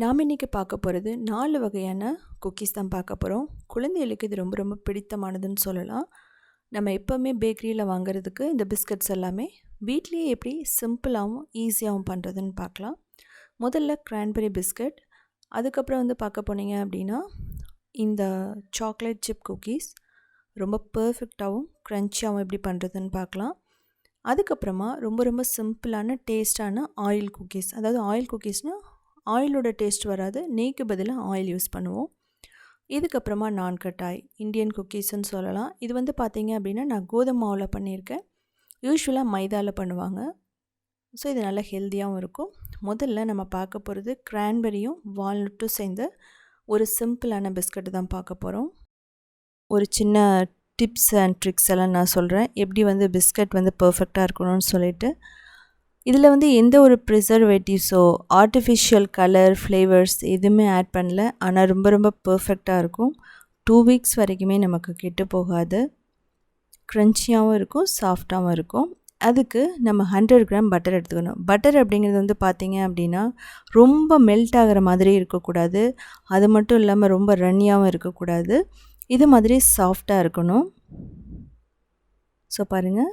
நாம் இன்றைக்கி பார்க்க போகிறது நாலு வகையான குக்கீஸ் தான் பார்க்க போகிறோம் குழந்தைகளுக்கு இது ரொம்ப ரொம்ப பிடித்தமானதுன்னு சொல்லலாம். நம்ம எப்போவுமே பேக்கரியில் வாங்குறதுக்கு இந்த பிஸ்கட்ஸ் எல்லாமே வீட்லேயே எப்படி சிம்பிளாகவும் ஈஸியாகவும் பண்ணுறதுன்னு பார்க்கலாம். முதல்ல கிரான்பெரி பிஸ்கட் அதுக்கப்புறம் வந்து பார்க்க போனீங்க அப்படின்னா இந்த சாக்லேட் சிப் குக்கீஸ் ரொம்ப பர்ஃபெக்டாகவும் க்ரன்ச்சியாகவும் எப்படி பண்ணுறதுன்னு பார்க்கலாம். அதுக்கப்புறமா ரொம்ப ரொம்ப சிம்பிளான டேஸ்டான ஆயில் குக்கீஸ் அதாவது ஆயில் குக்கீஸ்னால் ஆயிலோட டேஸ்ட் வராது. நெய்க்கு பதிலாக ஆயில் யூஸ் பண்ணுவோம். இதுக்கப்புறமா நான் கட்டாய் இந்தியன் குக்கீஸ்ன்னு சொல்லலாம். இது வந்து பார்த்தீங்க அப்படின்னா நான் கோதுமை மாவில் பண்ணியிருக்கேன். யூஸ்வலாக மைதாவில் பண்ணுவாங்க. ஸோ இது நல்லா ஹெல்த்தியாகவும் இருக்கும். முதல்ல நம்ம பார்க்க போகிறது கிரான்பெரியும் வால்நட்டும் சேர்ந்த ஒரு சிம்பிளான பிஸ்கட்டு தான் பார்க்க போகிறோம் ஒரு சின்ன டிப்ஸ் அண்ட் ட்ரிக்ஸ் எல்லாம் நான் சொல்கிறேன் எப்படி வந்து பிஸ்கட் வந்து பர்ஃபெக்டாக இருக்கணும்னு சொல்லிட்டு இதில் வந்து எந்த ஒரு ப்ரிசர்வேட்டிவ்ஸோ ஆர்டிஃபிஷியல் கலர் ஃப்ளேவர்ஸ் எதுவுமே ஆட் பண்ணல. ஆனால் ரொம்ப ரொம்ப பர்ஃபெக்டாக இருக்கும். டூ வீக்ஸ் வரைக்குமே நமக்கு கெட்டு போகாது. க்ரன்ச்சியாகவும் இருக்கும் சாஃப்டாகவும் இருக்கும். அதுக்கு நம்ம ஹண்ட்ரட் கிராம் பட்டர் எடுத்துக்கணும். பட்டர் அப்படிங்கிறது வந்து பார்த்திங்க அப்படின்னா ரொம்ப மெல்ட் ஆகிற மாதிரி இருக்கக்கூடாது. அது மட்டும் இல்லாமல் ரொம்ப ரன்னியாகவும் இருக்கக்கூடாது. இது மாதிரி சாஃப்டாக இருக்கணும். ஸோ பாருங்கள்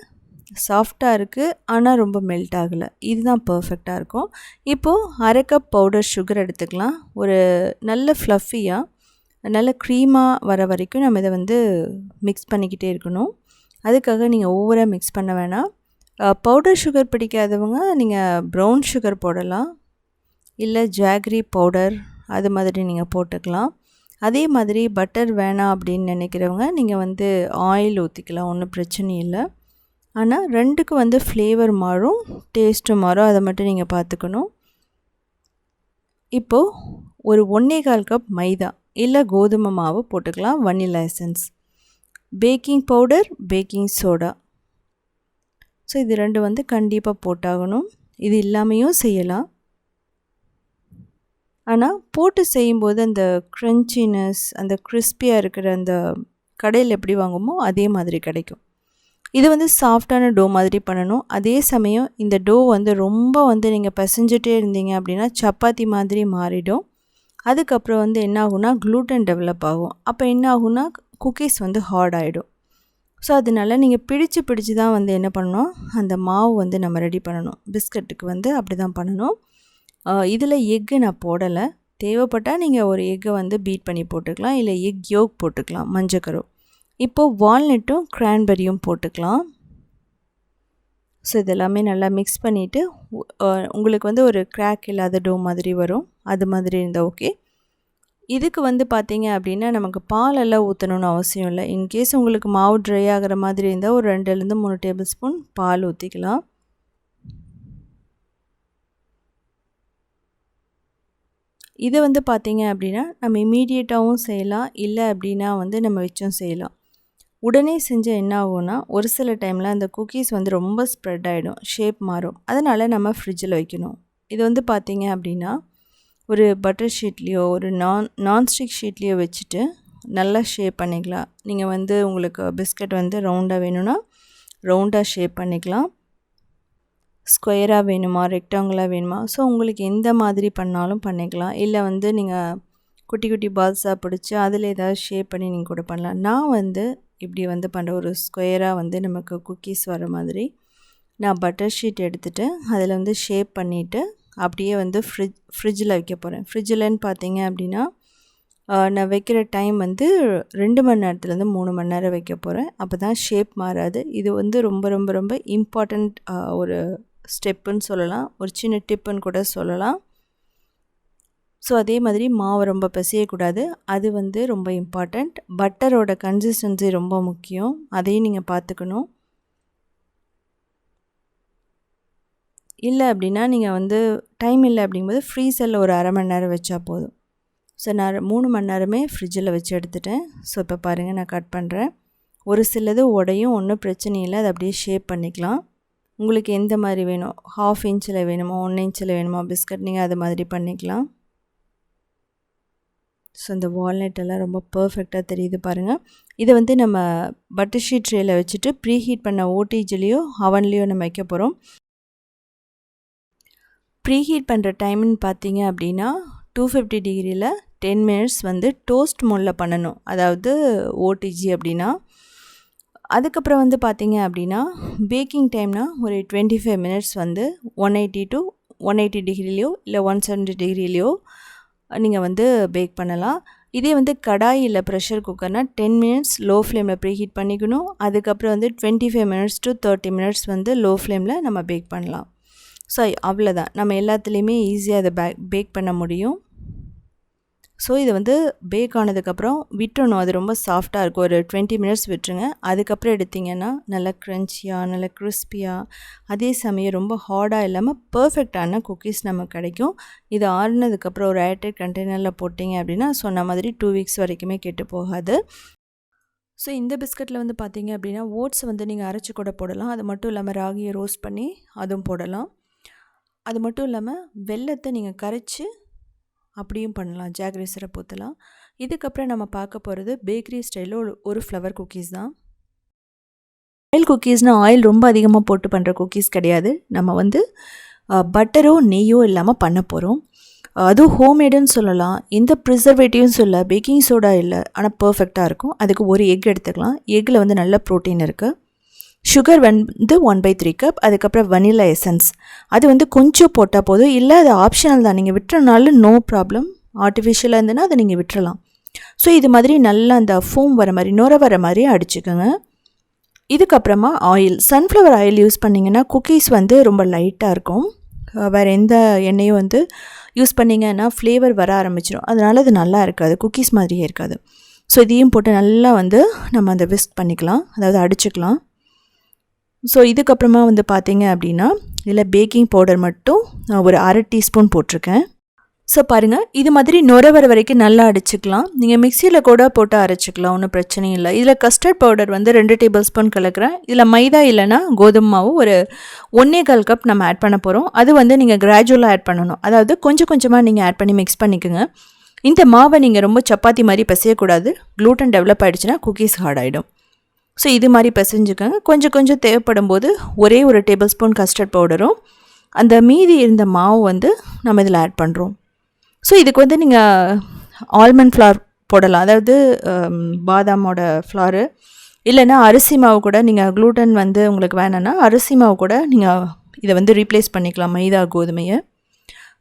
சாஃப்டாக இருக்குது ஆனால் ரொம்ப மெல்ட் ஆகலை. இதுதான் பர்ஃபெக்டாக இருக்கும். இப்போது அரை கப் பவுடர் சுகர் எடுத்துக்கலாம். ஒரு நல்ல ஃப்ளஃபியாக நல்ல க்ரீமாக வர வரைக்கும் நம்ம இதை வந்து மிக்ஸ் பண்ணிக்கிட்டே இருக்கணும். அதுக்காக நீங்கள் ஓவராக மிக்ஸ் பண்ண வேணாம். பவுடர் சுகர் பிடிக்காதவங்க நீங்கள் ப்ரௌன் சுகர் போடலாம். இல்லை ஜாக்ரி பவுடர் அது மாதிரி நீங்கள் போட்டுக்கலாம். அதே மாதிரி பட்டர் வேணாம் அப்படின்னு நினைக்கிறவங்க நீங்கள் வந்து ஆயில் ஊற்றிக்கலாம் ஒன்றும் பிரச்சனை இல்லை. ஆனால் ரெண்டுக்கு வந்து ஃப்ளேவர் மாறும் டேஸ்ட்டும் மாறும். அதை மட்டும் நீங்கள் பார்த்துக்கணும். இப்போது ஒரு ஒன்றே கால் கப் மைதா இல்லை கோதுமை மாவு போட்டுக்கலாம் vanilla essence baking powder baking soda so இது ரெண்டு வந்து கண்டிப்பாக போட்டாகணும். இது இல்லாமையும் செய்யலாம். ஆனால் போட்டு செய்யும்போது அந்த க்ரன்ச்சினஸ் அந்த கிறிஸ்பியாக இருக்கிற அந்த கடையில் எப்படி வாங்குமோ அதே மாதிரி கிடைக்கும். இது வந்து சாஃப்டான டோ மாதிரி பண்ணணும். அதே சமயம் இந்த டோ வந்து ரொம்ப வந்து நீங்கள் பசைஞ்சிட்டே இருந்தீங்க அப்படின்னா சப்பாத்தி மாதிரி மாறிடும். அதுக்கப்புறம் வந்து என்ன ஆகும்னா க்ளூட்டன் டெவலப் ஆகும். அப்போ என்ன ஆகும்னா குக்கீஸ் வந்து ஹார்ட் ஆகிடும் ஸோ அதனால நீங்கள் பிடிச்சு பிடிச்சி தான் வந்து என்ன பண்ணணும்? அந்த மாவு வந்து நம்ம ரெடி பண்ணணும். பிஸ்கட்டுக்கு வந்து அப்படி தான் பண்ணணும் இதில் எக்கு நான் போடலை. தேவைப்பட்டால் நீங்கள் ஒரு எக்கை வந்து பீட் பண்ணி போட்டுக்கலாம். இல்லை எக் யோக் போட்டுக்கலாம். மஞ்சக்கரு. இப்போது வால்நட்டும் க்ரான்பெரியும் போட்டுக்கலாம். ஸோ இதெல்லாமே நல்லா மிக்ஸ் பண்ணிவிட்டு உங்களுக்கு வந்து ஒரு க்ராக் இல்லாத டோ மாதிரி வரும். அது மாதிரி இருந்தால் ஓகே இதுக்கு வந்து பார்த்திங்க அப்படின்னா நமக்கு பாலெல்லாம் ஊற்றணும்னு அவசியம் இல்லை. இன்கேஸ் உங்களுக்கு மாவு ட்ரை ஆகிற மாதிரி இருந்தால் ஒரு ரெண்டுலேருந்து மூணு டேபிள் ஸ்பூன் பால் ஊற்றிக்கலாம் இதை வந்து பார்த்திங்க அப்படின்னா நம்ம இமீடியட்டாகவும் செய்யலாம். இல்லை அப்படின்னா வந்து நம்ம வச்சும் செய்யலாம். உடனே செஞ்சால் என்ன ஆகும்னா ஒரு சில டைமில் அந்த குக்கீஸ் வந்து ரொம்ப ஸ்ப்ரெட் ஆகிடும் ஷேப் மாறும். அதனால் நம்ம ஃப்ரிட்ஜில் வைக்கணும். இது வந்து பார்த்திங்க அப்படின்னா ஒரு பட்டர் ஷீட்லேயோ ஒரு நான் நான்ஸ்டிக் ஷீட்லேயோ வச்சுட்டு நல்லா ஷேப் பண்ணிக்கலாம். நீங்கள் வந்து உங்களுக்கு பிஸ்கட் வந்து ரவுண்டாக வேணும்னா ரவுண்டாக ஷேப் பண்ணிக்கலாம். ஸ்கொயராக வேணுமா ரெக்டாங்குலாக வேணுமா? ஸோ உங்களுக்கு எந்த மாதிரி பண்ணாலும் பண்ணிக்கலாம். இல்லை வந்து நீங்கள் குட்டி குட்டி பால்ஸாக பிடிச்சி அதில் ஏதாவது ஷேப் பண்ணி நீங்கள் கூட பண்ணலாம். நான் வந்து இப்படி வந்து பண்ணுற ஒரு ஸ்கொயராக வந்து நமக்கு குக்கீஸ் வர மாதிரி நான் பட்டர் ஷீட் எடுத்துகிட்டு அதில் வந்து ஷேப் பண்ணிவிட்டு அப்படியே வந்து ஃப்ரிட்ஜ் ஃப்ரிட்ஜில் வைக்க போகிறேன் ஃப்ரிட்ஜில்னு பார்த்தீங்க அப்படின்னா நான் வைக்கிற டைம் வந்து ரெண்டு மணி நேரத்துலேருந்து மூணு மணி நேரம் வைக்க போகிறேன் அப்போ தான் ஷேப் மாறாது. இது வந்து ரொம்ப ரொம்ப ரொம்ப இம்பார்ட்டண்ட் ஒரு ஸ்டெப்புன்னு சொல்லலாம். ஒரு சின்ன டிப்புன்னு கூட சொல்லலாம். ஸோ அதே மாதிரி மாவு ரொம்ப பிசையக்கூடாது. அது வந்து ரொம்ப இம்பார்ட்டண்ட் பட்டரோட கன்சிஸ்டன்சி ரொம்ப முக்கியம். அதையும் நீங்கள் பார்த்துக்கணும். இல்லை அப்படின்னா நீங்கள் வந்து டைம் இல்லை அப்படிங்கும்போது ஃப்ரீசரில் ஒரு அரை மணி நேரம் வச்சா போதும். ஸோ நான் மூணு மணி நேரமே ஃப்ரிட்ஜில் வச்சு எடுத்துட்டேன். ஸோ இப்போ பாருங்கள் நான் கட் பண்ணுறேன் ஒரு சிலது உடையும் ஒன்றும் பிரச்சனை இல்லை. அதை அப்படியே ஷேப் பண்ணிக்கலாம். உங்களுக்கு எந்த மாதிரி வேணும்? ஹாஃப் இன்ச்சில் வேணுமோ ஒன் இன்ச்சில் வேணுமா? பிஸ்கட் நீங்கள் அது மாதிரி பண்ணிக்கலாம். ஸோ இந்த வால்நட் எல்லாம் ரொம்ப பர்ஃபெக்டாக தெரியுது பாருங்கள் இதை வந்து நம்ம பட்டர் ஷீட் ட்ரேயில் வச்சுட்டு ப்ரீ ஹீட் பண்ண ஓடிஜிலையோ அவன்லேயோ நம்ம வைக்க போகிறோம் ப்ரீ ஹீட் பண்ணுற டைம்னு பார்த்தீங்க அப்படின்னா டூ ஃபிஃப்டி டிகிரியில் டென் மினிட்ஸ் வந்து டோஸ்ட் மோடில் பண்ணணும். அதாவது ஓடிஜி அப்படின்னா அதுக்கப்புறம் வந்து பார்த்தீங்க அப்படின்னா பேக்கிங் டைம்னால் ஒரு டுவெண்ட்டி ஃபைவ் மினிட்ஸ் வந்து one eighty to one eighty டிகிரிலேயோ இல்லை ஒன் செவன்ட்டி டிகிரிலேயோ நீங்கள் வந்து பேக் பண்ணலாம். இதே வந்து கடாய் இல்லை ப்ரெஷர் குக்கர்னால் டென் மினிட்ஸ் லோ ஃப்ளேமில் ப்ரீ ஹீட் பண்ணிக்கணும். அதுக்கப்புறம் வந்து twenty five minutes to thirty minutes வந்து லோ ஃப்ளேமில் நம்ம பேக் பண்ணலாம். ஸோ அவ்வளோதான் நம்ம எல்லாத்துலேயுமே ஈஸியாக அதை பேக் பேக் பண்ண முடியும். ஸோ இது வந்து பேக் ஆனதுக்கப்புறம் விட்டுறணும். அது ரொம்ப சாஃப்டாக இருக்கும். ஒரு டுவெண்ட்டி மினிட்ஸ் விட்டுருங்க. அதுக்கப்புறம் எடுத்திங்கன்னா நல்லா க்ரன்ச்சியாக நல்லா கிறிஸ்பியாக அதே சமயம் ரொம்ப ஹார்டாக இல்லாமல் பர்ஃபெக்டான குக்கீஸ் நமக்கு கிடைக்கும். இது ஆறுனதுக்கப்புறம் ஒரு ஏர்டைட் கண்டெய்னரில் போட்டிங்க அப்படின்னா சொன்ன மாதிரி டூ வீக்ஸ் வரைக்குமே கெட்டு போகாது. ஸோ இந்த பிஸ்கட்டில் வந்து பார்த்தீங்க அப்படின்னா ஓட்ஸ் வந்து நீங்கள் அரைச்சி கூட போடலாம். அது மட்டும் இல்லாமல் ராகியை ரோஸ்ட் பண்ணி அதுவும் போடலாம். அது மட்டும் இல்லாமல் வெள்ளத்தை நீங்கள் கரைச்சி அப்படியும் பண்ணலாம். ஜாகரி சிரப் ஊற்றலாம் இதுக்கப்புறம் நம்ம பார்க்க போகிறது பேக்கரி ஸ்டைலில் ஒரு ஒரு ஃப்ளவர் குக்கீஸ் தான். ஆயில் குக்கீஸ்னால் ஆயில் ரொம்ப அதிகமாக போட்டு பண்ணுற குக்கீஸ் கிடையாது. நம்ம வந்து பட்டரோ நெய்யோ இல்லாமல் பண்ண போகிறோம் அதுவும் ஹோம்மேடுன்னு சொல்லலாம். எந்த ப்ரிசர்வேட்டிவும் சொல்ல பேக்கிங் சோடா இல்லை. ஆனால் பர்ஃபெக்டாக இருக்கும். அதுக்கு ஒரு எக் எடுத்துக்கலாம். எக்கில் வந்து நல்ல ப்ரோட்டீன் இருக்குது சுகர் வந்து ஒன் பை த்ரீ கப் அதுக்கப்புறம் வனிலா எசன்ஸ் அது வந்து கொஞ்சம் போட்டால் போதும். இல்லை அது ஆப்ஷனல் தான். நீங்கள் விட்டுறனாலும் நோ ப்ராப்ளம் ஆர்டிஃபிஷியலாக இருந்ததுன்னா அதை நீங்கள் விட்டுறலாம். ஸோ இது மாதிரி நல்லா அந்த ஃபோம் வர மாதிரி நுர வர மாதிரி அடிச்சுக்கோங்க. இதுக்கப்புறமா ஆயில் சன்ஃப்ளவர் ஆயில் யூஸ் பண்ணிங்கன்னா குக்கீஸ் வந்து ரொம்ப லைட்டாக இருக்கும். வேறு எந்த எண்ணெயும் வந்து யூஸ் பண்ணிங்கன்னா ஃப்ளேவர் வர ஆரம்பிச்சிடும் அதனால் அது நல்லா இருக்காது. குக்கீஸ் மாதிரியே இருக்காது. ஸோ இதையும் போட்டு நல்லா வந்து நம்ம அந்த விஸ்க் பண்ணிக்கலாம். அதாவது அடிச்சுக்கலாம். ஸோ இதுக்கப்புறமா வந்து பார்த்தீங்க அப்படின்னா இதில் பேக்கிங் பவுடர் மட்டும் நான் ஒரு அரை டீஸ்பூன் போட்டிருக்கேன். ஸோ பாருங்கள் இது மாதிரி நுர வர வரைக்கும் நல்லா அடிச்சுக்கலாம். நீங்கள் மிக்சியில் கூட போட்டு அரைச்சிக்கலாம் ஒன்றும் பிரச்சனை இல்லை. இதில் கஸ்டர்ட் பவுடர் வந்து ரெண்டு டேபிள் ஸ்பூன் கலக்கிறேன். இதில் மைதா இல்லைன்னா கோதுமை மாவு ஒரு ஒன்றே கால் கப் நம்ம ஆட் பண்ண போகிறோம் அது வந்து நீங்கள் கிராஜுவலாக ஆட் பண்ணணும். அதாவது கொஞ்சம் கொஞ்சமாக நீங்கள் ஆட் பண்ணி மிக்ஸ் பண்ணிக்கோங்க. இந்த மாவை நீங்கள் ரொம்ப சப்பாத்தி மாதிரி பிசையக்கூடாது. க்ளூட்டன் டெவலப் ஆகிடுச்சுன்னா குக்கீஸ் ஹார்ட் ஆகிடும் ஸோ இது மாதிரி பிசைஞ்சுக்கோங்க. கொஞ்சம் கொஞ்சம் தேவைப்படும் போது ஒரே ஒரு டேபிள் ஸ்பூன் கஸ்டர்ட் பவுடரும் அந்த மீதி இருந்த மாவு வந்து நம்ம இதில் ஆட் பண்ணுறோம் ஸோ இதுக்கு வந்து நீங்கள் ஆல்மண்ட் ஃப்ளார் போடலாம். அதாவது பாதாமோட ஃப்ளாரு இல்லைன்னா அரிசி மாவு கூட நீங்கள் க்ளூட்டன் வந்து உங்களுக்கு வேணும்னா அரிசி மாவு கூட நீங்கள் இதை வந்து ரீப்ளேஸ் பண்ணிக்கலாம். மைதா கோதுமையை.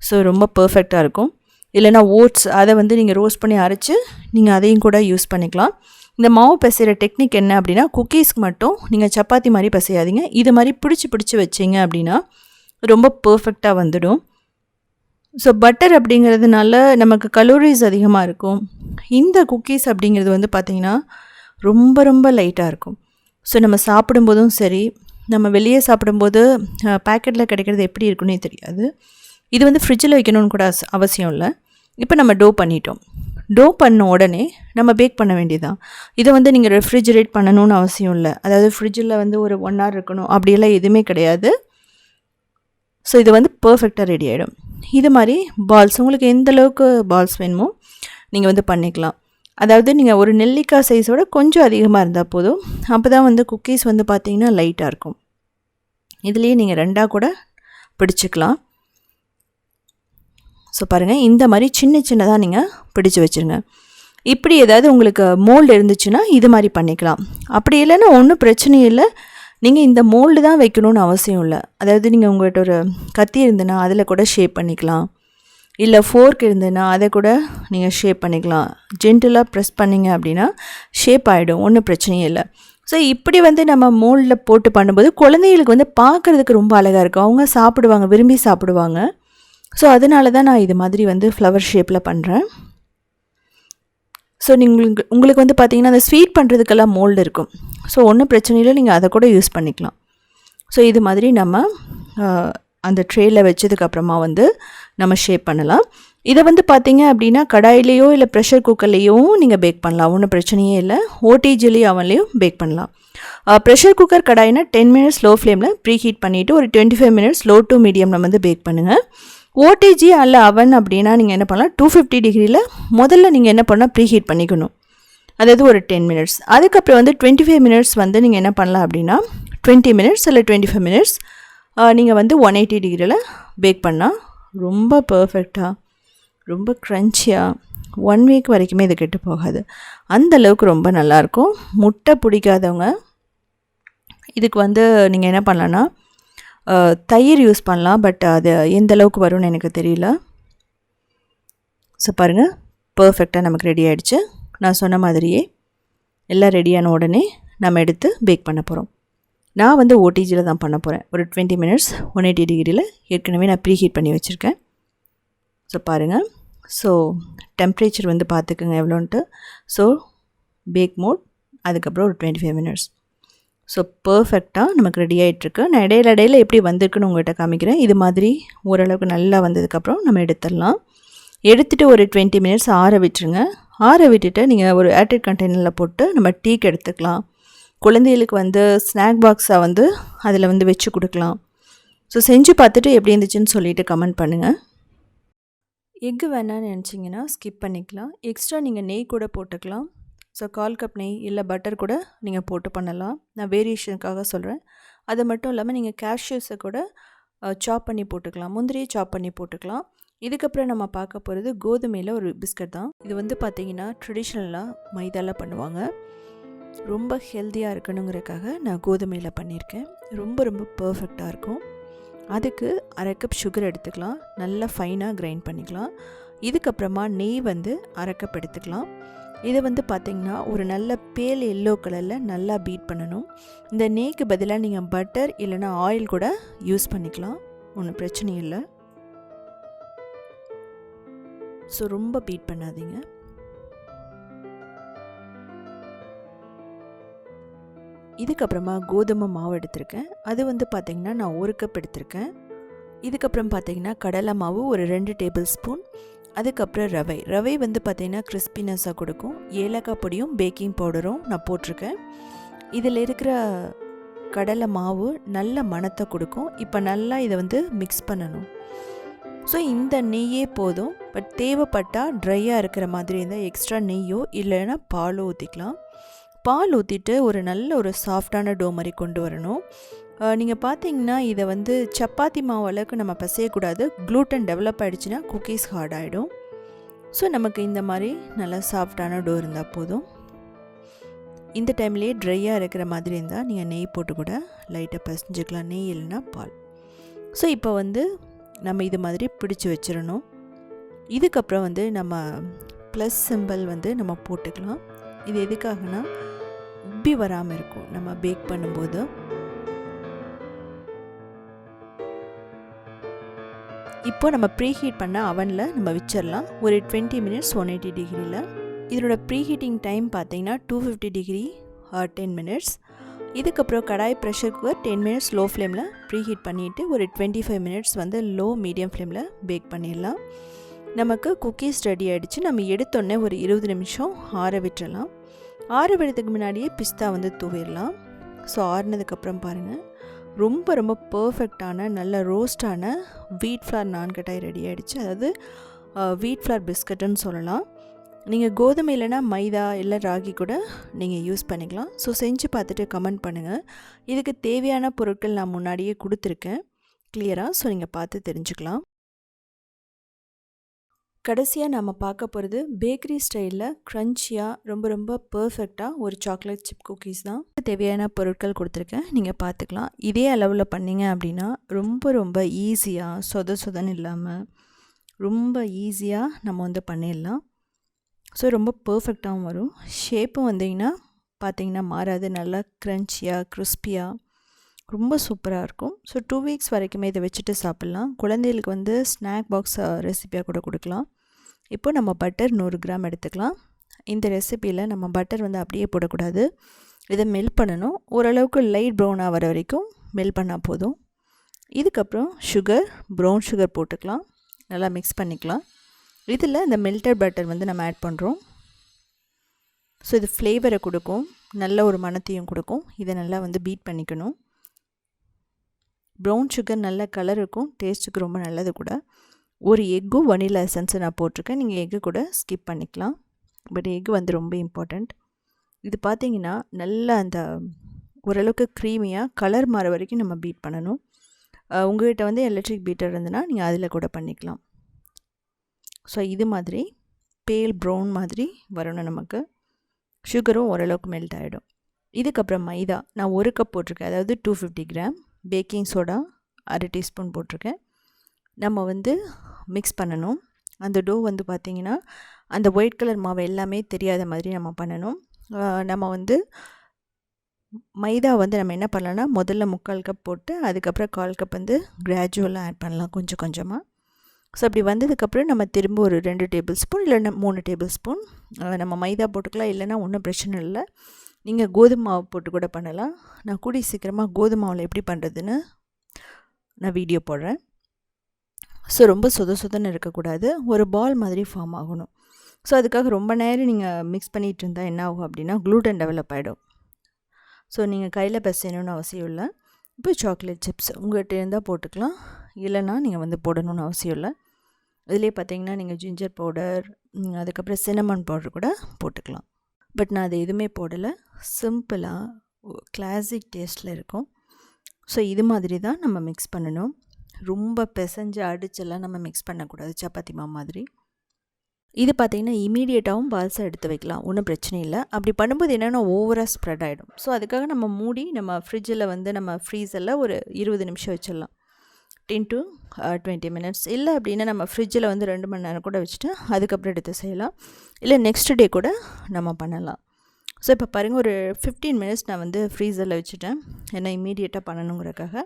ஸோ ரொம்ப பர்ஃபெக்டாக இருக்கும். இல்லைனா ஓட்ஸ் அதை வந்து நீங்கள் ரோஸ்ட் பண்ணி அரைச்சி நீங்கள் அதையும் கூட யூஸ் பண்ணிக்கலாம். இந்த மாவு பிசைகிற டெக்னிக் என்ன அப்படின்னா குக்கீஸ்க்கு மட்டும் நீங்கள் சப்பாத்தி மாதிரி பிசையாதீங்க. இது மாதிரி பிடிச்சி பிடிச்சி வச்சிங்க அப்படின்னா ரொம்ப பர்ஃபெக்டாக வந்துடும். ஸோ பட்டர் அப்படிங்கிறதுனால நமக்கு கலோரிஸ் அதிகமாக இருக்கும். இந்த குக்கீஸ் அப்படிங்கிறது வந்து பார்த்திங்கன்னா ரொம்ப ரொம்ப லைட்டாக இருக்கும். ஸோ நம்ம சாப்பிடும்போதும் சரி நம்ம வெளியே சாப்பிடும்போது பேக்கெட்டில் கிடைக்கிறது எப்படி இருக்குன்னே தெரியாது. இது வந்து ஃப்ரிட்ஜில் வைக்கணும்னு கூட அவசியம் இல்லை. இப்போ நம்ம டோ பண்ணிட்டோம். டோ பண்ண உடனே நம்ம பேக் பண்ண வேண்டியதான் இதை வந்து நீங்கள் ரெஃப்ரிஜரேட் பண்ணணும்னு அவசியம் இல்லை. அதாவது ஃப்ரிட்ஜில் வந்து ஒரு ஒன் ஹவர் இருக்கணும். அப்படியெல்லாம் எதுவுமே கிடையாது. ஸோ இது வந்து பர்ஃபெக்டாக ரெடி ஆகிடும் இது மாதிரி பால்ஸ் உங்களுக்கு எந்த அளவுக்கு பால்ஸ் வேணுமோ நீங்கள் வந்து பண்ணிக்கலாம். அதாவது நீங்கள் ஒரு நெல்லிக்காய் சைஸோட கொஞ்சம் அதிகமாக இருந்தால் போதும். அப்போ தான் வந்து குக்கீஸ் வந்து பார்த்திங்கன்னா லைட்டாக இருக்கும். இதுலேயே நீங்கள் ரெண்டாக கூட பிடிச்சிக்கலாம். ஸோ பாருங்கள் இந்த மாதிரி சின்ன சின்னதாக நீங்கள் பிடிச்சி வச்சுருங்க. இப்படி ஏதாவது உங்களுக்கு மோல்டு இருந்துச்சுன்னா இது மாதிரி பண்ணிக்கலாம். அப்படி இல்லைன்னா ஒன்றும் பிரச்சனையும் இல்லை. நீங்கள் இந்த மோல்டு தான் வைக்கணும்னு அவசியம் இல்லை. அதாவது நீங்கள் உங்கள்கிட்ட ஒரு கத்தி இருந்துன்னா அதில் கூட ஷேப் பண்ணிக்கலாம். இல்லை ஃபோர்க் இருந்ததுன்னா அதை கூட நீங்கள் ஷேப் பண்ணிக்கலாம். ஜென்டலாக ப்ரெஸ் பண்ணிங்க அப்படின்னா ஷேப் ஆகிடும் ஒன்றும் பிரச்சனையும் இல்லை. ஸோ இப்படி வந்து நம்ம மோல்டில் போட்டு பண்ணும்போது குழந்தைகளுக்கு வந்து பார்க்குறதுக்கு ரொம்ப அழகாக இருக்கும். அவங்க சாப்பிடுவாங்க விரும்பி சாப்பிடுவாங்க. ஸோ அதனால தான் நான் இது மாதிரி வந்து ஃப்ளவர் ஷேப்பில் பண்ணுறேன் ஸோ நீங்கள் உங்களுக்கு வந்து பார்த்திங்கன்னா அந்த ஸ்வீட் பண்ணுறதுக்கெல்லாம் மோல்டு இருக்கும். ஸோ ஒன்றும் பிரச்சனை இல்லை. நீங்கள் அதை கூட யூஸ் பண்ணிக்கலாம். ஸோ இது மாதிரி நம்ம அந்த ட்ரேயில் வச்சதுக்கப்புறமா வந்து நம்ம ஷேப் பண்ணலாம். இதை வந்து பார்த்தீங்க அப்படின்னா கடாயிலேயோ இல்லை ப்ரெஷர் குக்கர்லேயும் நீங்கள் பேக் பண்ணலாம். ஒன்றும் பிரச்சனையே இல்லை. ஓடிஜிலேயும் அவன்லேயும் பேக் பண்ணலாம். ப்ரெஷர் குக்கர் கடாயினா டென் மினிட்ஸ் லோ ஃப்ளேமில் ப்ரீ ஹீட் பண்ணிவிட்டு ஒரு twenty five minutes low to மீடியமில் வந்து பேக் பண்ணுங்கள் ஓடிஜி அல்ல அவன் அப்படின்னா நீங்கள் என்ன பண்ணலாம்? டூ ஃபிஃப்டி டிகிரியில் முதல்ல நீங்கள் என்ன பண்ணால் ப்ரீ ஹீட் பண்ணிக்கணும் அதாவது ஒரு டென் மினிட்ஸ் அதுக்கப்புறம் வந்து டுவெண்ட்டி ஃபைவ் மினிட்ஸ் வந்து நீங்கள் என்ன பண்ணலாம் அப்படின்னா டுவெண்ட்டி மினிட்ஸ் இல்லை டுவெண்ட்டி ஃபைவ் மினிட்ஸ் நீங்கள் வந்து ஒன் எயிட்டி டிகிரியில் பேக் பண்ணால் ரொம்ப பர்ஃபெக்டாக ரொம்ப க்ரன்ச்சியாக ஒன் வீக் வரைக்குமே இது கெட்டு போகாது. அந்த அளவுக்கு ரொம்ப நல்லாயிருக்கும் முட்டை பிடிக்காதவங்க இதுக்கு வந்து நீங்கள் என்ன பண்ணலான்னா தயிர் யூஸ் பண்ணலாம் பட் அது எந்த அளவுக்கு வரும்னு எனக்கு தெரியல. ஸோ பாருங்கள் பர்ஃபெக்டாக நமக்கு ரெடி ஆகிடுச்சு நான் சொன்ன மாதிரியே எல்லாம் ரெடியான உடனே நம்ம எடுத்து பேக் பண்ண போகிறோம் நான் வந்து ஓடிஜியில் தான் பண்ண போகிறேன் ஒரு டுவெண்ட்டி மினிட்ஸ் ஒன் எயிட்டி டிகிரியில் ஏற்கனவே நான் ப்ரீ ஹீட் பண்ணி வச்சுருக்கேன். ஸோ பாருங்கள் ஸோ டெம்ப்ரேச்சர் வந்து பார்த்துக்குங்க எவ்வளோன்ட்டு. ஸோ பேக் மோட் அதுக்கப்புறம் ஒரு டுவெண்ட்டி ஃபைவ் மினிட்ஸ் ஸோ பர்ஃபெக்டாக நமக்கு ரெடி ஆகிட்டுருக்கு நான் இடையில இடையில எப்படி வந்திருக்குன்னு உங்கள்கிட்ட காமிக்கிறேன். இது மாதிரி ஓரளவுக்கு நல்லா வந்ததுக்கப்புறம் நம்ம எடுத்துடலாம். எடுத்துகிட்டு ஒரு டுவெண்ட்டி மினிட்ஸ் ஆற விட்டுருங்க. ஆற விட்டுட்டு நீங்கள் ஒரு ஏர்டெட் கண்டெய்னரில் போட்டு நம்ம டீக்கு எடுத்துக்கலாம். குழந்தைகளுக்கு வந்து ஸ்நாக் பாக்ஸாக வந்து அதில் வந்து வச்சு கொடுக்கலாம். ஸோ செஞ்சு பார்த்துட்டு எப்படி இருந்துச்சுன்னு சொல்லிட்டு கமெண்ட் பண்ணுங்கள் எக்கு வேணான்னு நினச்சிங்கன்னா ஸ்கிப் பண்ணிக்கலாம். எக்ஸ்ட்ரா நீங்கள் நெய் கூட போட்டுக்கலாம். ஸோ கால் கப் நெய் இல்லை பட்டர் கூட நீங்கள் போட்டு பண்ணலாம். நான் வேரியேஷனுக்காக சொல்கிறேன் அது மட்டும் இல்லாமல் நீங்கள் கேஷ்யூஸை கூட சாப் பண்ணி போட்டுக்கலாம். முந்திரியை சாப் பண்ணி போட்டுக்கலாம். இதுக்கப்புறம் நம்ம பார்க்க போகிறது கோதுமையில் ஒரு பிஸ்கட் தான். இது வந்து பார்த்திங்கன்னா ட்ரெடிஷ்னலாக மைதாவில் பண்ணுவாங்க. ரொம்ப ஹெல்த்தியாக இருக்கணுங்கிறதுக்காக நான் கோதுமையில் பண்ணியிருக்கேன். ரொம்ப ரொம்ப பர்ஃபெக்டாக இருக்கும். அதுக்கு அரை கப் சுகர் எடுத்துக்கலாம். நல்லா ஃபைனாக கிரைண்ட் பண்ணிக்கலாம். இதுக்கப்புறமா நெய் வந்து அரை கப் எடுத்துக்கலாம். இதை வந்து பார்த்திங்கன்னா ஒரு நல்ல பேல் எல்லோ கலரில் நல்லா பீட் பண்ணணும். இந்த நெய்க்கு பதிலாக நீங்கள் பட்டர் இல்லைன்னா ஆயில் கூட யூஸ் பண்ணிக்கலாம். ஒன்றும் பிரச்சனை இல்லை. ஸோ ரொம்ப பீட் பண்ணாதீங்க. இதுக்கப்புறமா கோதுமை மாவு எடுத்திருக்கேன். அது வந்து பார்த்திங்கன்னா நான் ஒரு கப் எடுத்திருக்கேன். இதுக்கப்புறம் பார்த்தீங்கன்னா கடலை மாவு ஒரு ரெண்டு டேபிள் ஸ்பூன் அதுக்கப்புறம் ரவை. ரவை வந்து பார்த்திங்கன்னா கிறிஸ்பினஸாக கொடுக்கும். ஏலக்காய் பொடியும் பேக்கிங் பவுடரும் நான் போட்டிருக்கேன். இதில் இருக்கிற கடலை மாவு நல்ல மணத்தை கொடுக்கும். இப்போ நல்லா இதை வந்து மிக்ஸ் பண்ணணும். ஸோ இந்த நெய்யே போதும். பட் தேவைப்பட்டால் ட்ரையாக இருக்கிற மாதிரி இருந்தால் எக்ஸ்ட்ரா நெய்யோ இல்லைன்னா பாலோ ஊற்றிக்கலாம் பால் ஊற்றிட்டு ஒரு நல்ல ஒரு சாஃப்டான டோ மாதிரி கொண்டு வரணும். நீங்கள் பார்த்தீங்கன்னா இதை வந்து சப்பாத்தி மாவு அளவுக்கு நம்ம பசையக்கூடாது க்ளூட்டன் டெவலப் ஆகிடுச்சுன்னா குக்கீஸ் ஹார்ட் ஆகிடும் ஸோ நமக்கு இந்த மாதிரி நல்லா சாஃப்டான டோ இருந்தால் போதும். இந்த டைம்லேயே ட்ரையாக இருக்கிற மாதிரி இருந்தால் நீங்கள் நெய் போட்டு கூட லைட்டாக பசஞ்சுக்கலாம். நெய் இல்லைன்னா பால். ஸோ இப்போ வந்து நம்ம இது மாதிரி பிடிச்சி வச்சிடணும். இதுக்கப்புறம் வந்து நம்ம ப்ளஸ் சிம்பிள் வந்து நம்ம போட்டுக்கலாம். இது எதுக்காகனா உப்பி வராமல் இருக்கும். நம்ம பேக் பண்ணும்போது. இப்போ நம்ம ப்ரீஹீட் பண்ண அவனில் நம்ம வச்சிடலாம் ஒரு டுவெண்ட்டி மினிட்ஸ் ஒன் எயிட்டி டிகிரியில் இதனோட ப்ரீஹீட்டிங் டைம் பார்த்தீங்கன்னா two fifty degree ten minutes இதுக்கப்புறம் கடாய் pressure cooker ten minutes low ஃப்ளேமில் ப்ரீஹீட் பண்ணிவிட்டு ஒரு டுவெண்ட்டி ஃபைவ் மினிட்ஸ் வந்து லோ மீடியம் ஃப்ளேமில் பேக் பண்ணிடலாம் நமக்கு குக்கீஸ் ரெடி ஆகிடுச்சு நம்ம எடுத்தோடனே ஒரு இருபது நிமிஷம் ஆற விட்டுறலாம் ஆற விடுறதுக்கு முன்னாடியே பிஸ்தா வந்து தூவிடலாம் ஸோ ஆறுனதுக்கப்புறம் பாருங்கள் ரொம்ப ரொம்ப பர்ஃபெக்டான நல்ல ரோஸ்டான வீட் ஃப்ளார் நான்கட்டாய் ரெடி ஆகிடுச்சு அதாவது வீட் ஃப்ளார் பிஸ்கட்டுன்னு சொல்லலாம். நீங்கள் கோதுமை இல்லைனா மைதா இல்லை ராகி கூட நீங்கள் யூஸ் பண்ணிக்கலாம். ஸோ செஞ்சு பார்த்துட்டு கமெண்ட் பண்ணுங்கள் இதுக்கு தேவையான பொருட்கள் நான் முன்னாடியே கொடுத்துருக்கேன். கிளியராக ஸோ நீங்கள் பார்த்து தெரிஞ்சுக்கலாம். கடைசியாக நம்ம பார்க்க போகிறது பேக்கரி ஸ்டைலில் க்ரன்ச்சியாக ரொம்ப ரொம்ப பர்ஃபெக்டாக ஒரு சாக்லேட் சிப் குக்கீஸ் தான். தேவையான பொருட்கள் கொடுத்துருக்கேன். நீங்கள் பார்த்துக்கலாம். இதே அளவில் பண்ணிங்க அப்படின்னா ரொம்ப ரொம்ப ஈஸியாக சொத சொதன்னு இல்லாமல் ரொம்ப ஈஸியாக நம்ம வந்து பண்ணிடலாம். ஸோ ரொம்ப பர்ஃபெக்டாகவும் வரும். ஷேப்பும் வந்தீங்கன்னா பார்த்தீங்கன்னா மாறாது. நல்லா க்ரன்ச்சியாக க்ரிஸ்பியாக ரொம்ப சூப்பராக இருக்கும். ஸோ டூ வீக்ஸ் வரைக்குமே இதை வச்சுட்டு சாப்பிட்லாம். குழந்தைகளுக்கு வந்து ஸ்நாக் பாக்ஸ் ரெசிபியாக கூட கொடுக்கலாம். இப்போ நம்ம பட்டர் நூறு கிராம் எடுத்துக்கலாம். இந்த ரெசிப்பியில் நம்ம பட்டர் வந்து அப்படியே போடக்கூடாது. இதை மெல்ட் பண்ணணும். ஓரளவுக்கு லைட் ப்ரௌனாக வர வரைக்கும் மெல்ட் பண்ணால் போதும். இதுக்கப்புறம் சுகர் ப்ரௌன் சுகர் போட்டுக்கலாம். நல்லா மிக்ஸ் பண்ணிக்கலாம். இதில் இந்த மெல்டட் பட்டர் வந்து நம்ம ஆட் பண்ணுறோம். ஸோ இது ஃப்ளேவரை கொடுக்கும். நல்ல ஒரு மனத்தையும் கொடுக்கும். இதை நல்லா வந்து பீட் பண்ணிக்கணும். ப்ரௌன் சுகர் நல்ல கலர் இருக்கும் டேஸ்ட்டுக்கு ரொம்ப நல்லது கூட. ஒரு எக்கும் வனிலா எசன்ஸை நான் போட்டிருக்கேன். நீங்கள் எக்கு கூட ஸ்கிப் பண்ணிக்கலாம். பட் எக்கு வந்து ரொம்ப இம்பார்ட்டண்ட் இது பார்த்தீங்கன்னா நல்லா அந்த ஓரளவுக்கு க்ரீமியாக கலர் மாற வரைக்கும் நம்ம பீட் பண்ணணும். உங்கள்கிட்ட வந்து எலக்ட்ரிக் பீட்டர் இருந்ததுன்னா நீங்கள் அதில் கூட பண்ணிக்கலாம். ஸோ இது மாதிரி பேல் ப்ரௌன் மாதிரி வரணும் நமக்கு. சுகரும் ஓரளவுக்கு மெல்ட் ஆகிடும் இதுக்கப்புறம் மைதா. நான் ஒரு கப் போட்டிருக்கேன். அதாவது two fifty gram baking soda அரை டீஸ்பூன் போட்டிருக்கேன். நம்ம வந்து மிக்ஸ் பண்ணணும். அந்த டோ வந்து பார்த்திங்கன்னா அந்த ஒயிட் கலர் மாவு எல்லாமே தெரியாத மாதிரி நம்ம பண்ணணும். நம்ம வந்து மைதா வந்து நம்ம என்ன பண்ணலாம்னா முதல்ல முக்கால் கப் போட்டு அதுக்கப்புறம் கால் கப் வந்து கிராஜுவலாக ஆட் பண்ணலாம் கொஞ்சம் கொஞ்சமாக ஸோ அப்படி வந்ததுக்கப்புறம் நம்ம திரும்ப ஒரு ரெண்டு டேபிள் ஸ்பூன் இல்லைன்னா மூணு டேபிள் ஸ்பூன் நம்ம மைதா போட்டுக்கலாம் இல்லைன்னா ஒன்றும் பிரச்சனை இல்லை. நீங்கள் கோதுமை மாவு போட்டு கூட பண்ணலாம். நான் கூடிய சீக்கிரமாக கோதுமை மாவில் எப்படி பண்ணுறதுன்னு நான் வீடியோ போடுறேன். ஸோ ரொம்ப சொத சொதன்னு இருக்கக்கூடாது. ஒரு பால் மாதிரி ஃபார்ம் ஆகணும். ஸோ அதுக்காக ரொம்ப நேரம் நீங்கள் மிக்ஸ் பண்ணிகிட்டு இருந்தால் என்ன ஆகும் அப்படின்னா க்ளூட்டன் டெவலப் ஆகிடும் ஸோ நீங்கள் கையில் பிசையணும்னு அவசியம் இல்லை. இப்போ சாக்லேட் சிப்ஸ் உங்கள்கிட்ட இருந்தால் போட்டுக்கலாம். இல்லைன்னா நீங்கள் வந்து போடணும்னு அவசியம் இல்லை. இதிலே பார்த்தீங்கன்னா நீங்கள் ஜிஞ்சர் பவுடர் அதுக்கப்புறம் சினமன் பவுடர் கூட போட்டுக்கலாம். பட் நான் அதை எதுவுமே போடலை. சிம்பிளாக கிளாசிக் டேஸ்ட்டில் இருக்கும். ஸோ இது மாதிரி தான் நம்ம மிக்ஸ் பண்ணணும். ரொம்ப பிசைஞ்சு அடிச்செல்லாம் நம்ம மிக்ஸ் பண்ணக்கூடாது. சப்பாத்தி மாவு மாதிரி. இது பார்த்திங்கன்னா இமீடியட்டாகவும் பால்ஸை எடுத்து வைக்கலாம். ஒன்றும் பிரச்சனை இல்லை. அப்படி பண்ணும்போது என்னென்னா ஓவராக ஸ்ப்ரெட் ஆகிடும் ஸோ அதுக்காக நம்ம மூடி நம்ம ஃப்ரிட்ஜில் வந்து நம்ம ஃப்ரீசரில் ஒரு இருபது நிமிஷம் வச்சிடலாம். டென் டு டுவெண்ட்டி மினிட்ஸ் இல்லை அப்படின்னா நம்ம ஃப்ரிட்ஜில் வந்து ரெண்டு மணி நேரம் கூட வச்சுட்டு அதுக்கப்புறம் எடுத்து செய்யலாம். இல்லை நெக்ஸ்ட் டே கூட நம்ம பண்ணலாம். ஸோ இப்போ பாருங்கள் ஒரு ஃபிஃப்டீன் மினிட்ஸ் நான் வந்து ஃப்ரீசரில் வச்சுட்டேன். ஏன்னா இமீடியட்டாக பண்ணணுங்கிறக்காக.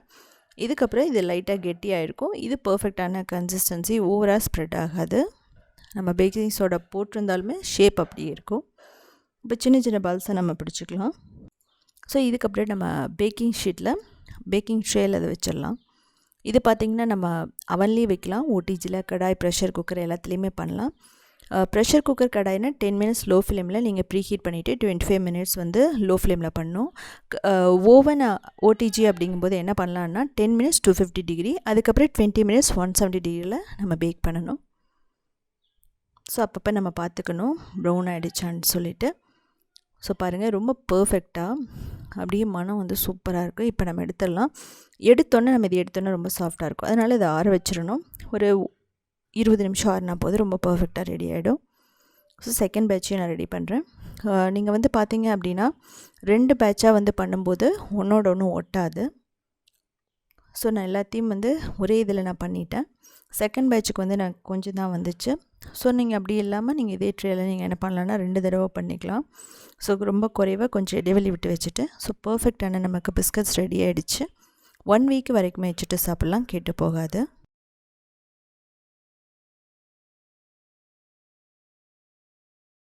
இதுக்கப்புறம் இது லைட்டாக கெட்டியாக இருக்கும். இது பர்ஃபெக்டான கன்சிஸ்டன்சி ஓவராக ஸ்ப்ரெட் ஆகாது. நம்ம பேக்கிங் சோடா போட்டிருந்தாலுமே ஷேப் அப்படியே இருக்கும். இப்போ சின்ன சின்ன பல்ஸை நம்ம பிடிச்சிக்கலாம். ஸோ இதுக்கப்புறம் நம்ம பேக்கிங் ஷீட்டில் பேக்கிங் ட்ரேயில் அதை வச்சிடலாம். இது பார்த்திங்கன்னா நம்ம அவன்லேயே வைக்கலாம். ஓடிஜியில் கடாய் ப்ரெஷர் குக்கர் எல்லாத்துலேயுமே பண்ணலாம். ப்ரெஷர் குக்கர் கடாய்னா டென் மினிட்ஸ் லோ ஃப்ளேமில் நீங்கள் ப்ரீ ஹீட் பண்ணிவிட்டு டுவெண்ட்டி ஃபைவ் மினிட்ஸ் வந்து லோ ஃப்ளேமில் பண்ணணும் ஓவன் ஓடிஜி அப்படிங்கும்போது என்ன பண்ணலான்னா ten minutes two fifty degree அதுக்கப்புறம் டுவெண்ட்டி மினிட்ஸ் ஒன் செவன்ட்டி டிகிரியில் நம்ம பேக் பண்ணணும். ஸோ அப்பப்போ நம்ம பார்த்துக்கணும் ப்ரௌன் ஆகிடுச்சான்னு சொல்லிவிட்டு ஸோ பாருங்கள் ரொம்ப பர்ஃபெக்டாக அப்படியே மனம் வந்து சூப்பராக இருக்கும் இப்போ நம்ம எடுத்துடலாம். எடுத்தோன்னே நம்ம இது எடுத்தோன்னே ரொம்ப சாஃப்டாக இருக்கும். அதனால் இதை ஆற வச்சிடணும். ஒரு இருபது நிமிஷம் ஆறுனா போது ரொம்ப பர்ஃபெக்டாக ரெடி ஆகிடும் ஸோ செகண்ட் பேட்சையும் நான் ரெடி பண்ணுறேன் நீங்கள் வந்து பார்த்தீங்க அப்படின்னா ரெண்டு பேட்சாக வந்து பண்ணும்போது ஒன்றோட ஒன்று ஒட்டாது. ஸோ நான் எல்லாத்தையும் வந்து ஒரே இதில் நான் பண்ணிட்டேன். செகண்ட் பேட்சுக்கு வந்து நான் கொஞ்சம் தான் வந்துச்சு. ஸோ நீங்கள் அப்படி இல்லாமல் நீங்கள் இதே ட்ரேயில் நீங்கள் என்ன பண்ணலான்னா ரெண்டு தடவை பண்ணிக்கலாம். ஸோ ரொம்ப குறைவாக கொஞ்சம் இடைவெளி விட்டு வச்சுட்டு ஸோ பர்ஃபெக்டான நமக்கு பிஸ்கட்ஸ் ரெடி ஆகிடுச்சு ஒன் வீக் வரைக்குமே வச்சுட்டு சாப்பிட்லாம் கேட்டு போகாது.